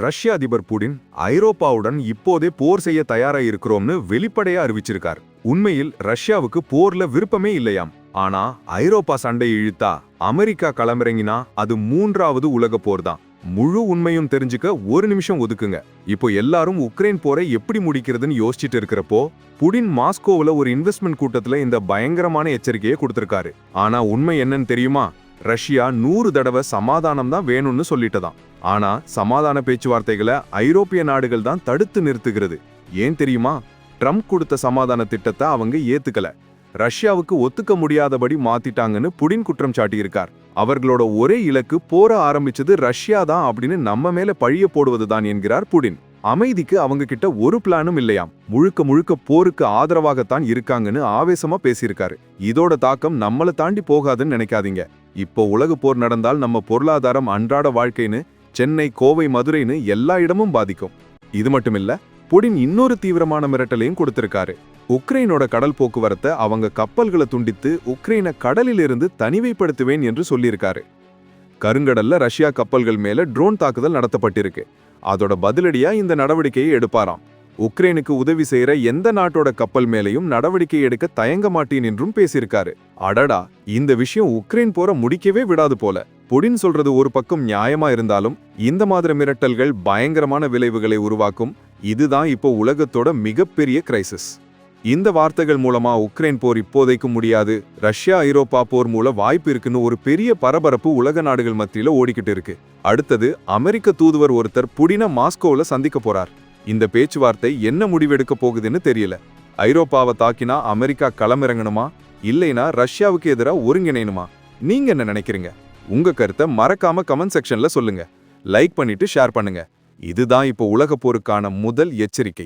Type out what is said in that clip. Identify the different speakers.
Speaker 1: ரஷ்ய அதிபர் புடின் ஐரோப்பாவுடன் இப்போதே போர் செய்ய தயாரா இருக்கிறோம்னு வெளிப்படையா அறிவிச்சிருக்கார். உண்மையில் ரஷ்யாவுக்கு போர்ல விருப்பமே இல்லையாம். ஆனா ஐரோப்பா சண்டை இழுத்தா அமெரிக்கா களமிறங்கினா அது மூன்றாவது உலக போர் தான் முழு உண்மையும் தெரிஞ்சுக்க ஒரு நிமிஷம் ஒதுக்குங்க. இப்போ எல்லாரும் உக்ரைன் போரை எப்படி முடிக்கிறதுன்னு யோசிச்சுட்டு இருக்கிறப்போ புடின் மாஸ்கோவில் ஒரு இன்வெஸ்ட்மெண்ட் கூட்டத்துல இந்த பயங்கரமான எச்சரிக்கையை கொடுத்திருக்காரு. ஆனா உண்மை என்னன்னு தெரியுமா? ரஷ்யா நூறு தடவை சமாதானம் தான் வேணும்னு சொல்லிட்டதான் ஆனா சமாதான பேச்சுவார்த்தைகளை ஐரோப்பிய நாடுகள் தான் தடுத்து நிறுத்துகிறது. ஏன் தெரியுமா? ட்ரம்ப் கொடுத்த சமாதான திட்டத்தை அவங்க ஏத்துக்கல. ரஷ்யாவுக்கு ஒத்துக்க முடியாதபடி மாத்திட்டாங்கன்னு புடின் குற்றம் சாட்டியிருக்கார். அவர்களோட ஒரே இலக்கு போர ஆரம்பிச்சது ரஷ்யா தான் அப்படின்னு நம்ம மேல பழிய போடுவதுதான் என்கிறார் புடின். அமைதிக்கு அவங்க கிட்ட ஒரு பிளானும் இல்லையாம். முழுக்க முழுக்க போருக்கு ஆதரவாகத்தான் இருக்காங்கன்னு ஆவேசமா பேசியிருக்காரு. இதோட தாக்கம் நம்மள தாண்டி போகாதுன்னு நினைக்காதீங்க. இப்போ உலக போர் நடந்தால் நம்ம பொருளாதாரம் அன்றாட வாழ்க்கைன்னு சென்னை கோவை மதுரைன்னு எல்லா இடமும் பாதிக்கும். இது மட்டும் இல்ல புடின் இன்னொரு தீவிரமான மிரட்டலையும் கொடுத்திருக்காரு. உக்ரைனோட கடல் போக்குவரத்தை அவங்க கப்பல்களை துண்டித்து உக்ரைனை கடலிலிருந்து தனிமைப்படுத்துவேன் என்று சொல்லியிருக்காரு. கருங்கடல்ல ரஷ்யா கப்பல்கள் மேல ட்ரோன் தாக்குதல் நடத்தப்பட்டிருக்கு. அதோட பதிலடியா இந்த நடவடிக்கையை எடுப்பாராம். உக்ரைனுக்கு உதவி செய்யற எந்த நாட்டோட கப்பல் மேலையும் நடவடிக்கை எடுக்க தயங்க மாட்டேன் என்றும் பேசியிருக்காரு. அடடா இந்த விஷயம் உக்ரைன் போற முடிக்கவே விடாது போல. புடின் சொல்றது ஒரு பக்கம் நியாயமா இருந்தாலும் இந்த மாதிரி மிரட்டல்கள் பயங்கரமான விளைவுகளை உருவாக்கும். இதுதான் இப்போ உலகத்தோட மிகப்பெரிய கிரைசிஸ் இந்த வார்த்தைகள் மூலமா உக்ரைன் போர் இப்போதைக்கு முடியாது. ரஷ்யா ஐரோப்பா போர் மூலம் வாய்ப்பு இருக்குன்னு ஒரு பெரிய பரபரப்பு உலக நாடுகள் மத்தியில ஓடிக்கிட்டு இருக்கு. அடுத்தது அமெரிக்க தூதுவர் ஒருத்தர் புடின மாஸ்கோவில் சந்திக்க போறார். இந்த பேச்சுவார்த்தை என்ன முடிவெடுக்க போகுதுன்னு தெரியல. ஐரோப்பாவை தாக்கினா அமெரிக்கா களமிறங்கணுமா? இல்லைனா ரஷ்யாவுக்கு எதிராக ஒருங்கிணையணுமா? நீங்க என்ன நினைக்கிறீங்க? உங்க கருத்தை மறக்காம கமெண்ட் செக்ஷன்ல சொல்லுங்க. லைக் பண்ணிட்டு ஷேர் பண்ணுங்க. இதுதான் இப்போ உலக போருக்கான முதல் எச்சரிக்கை.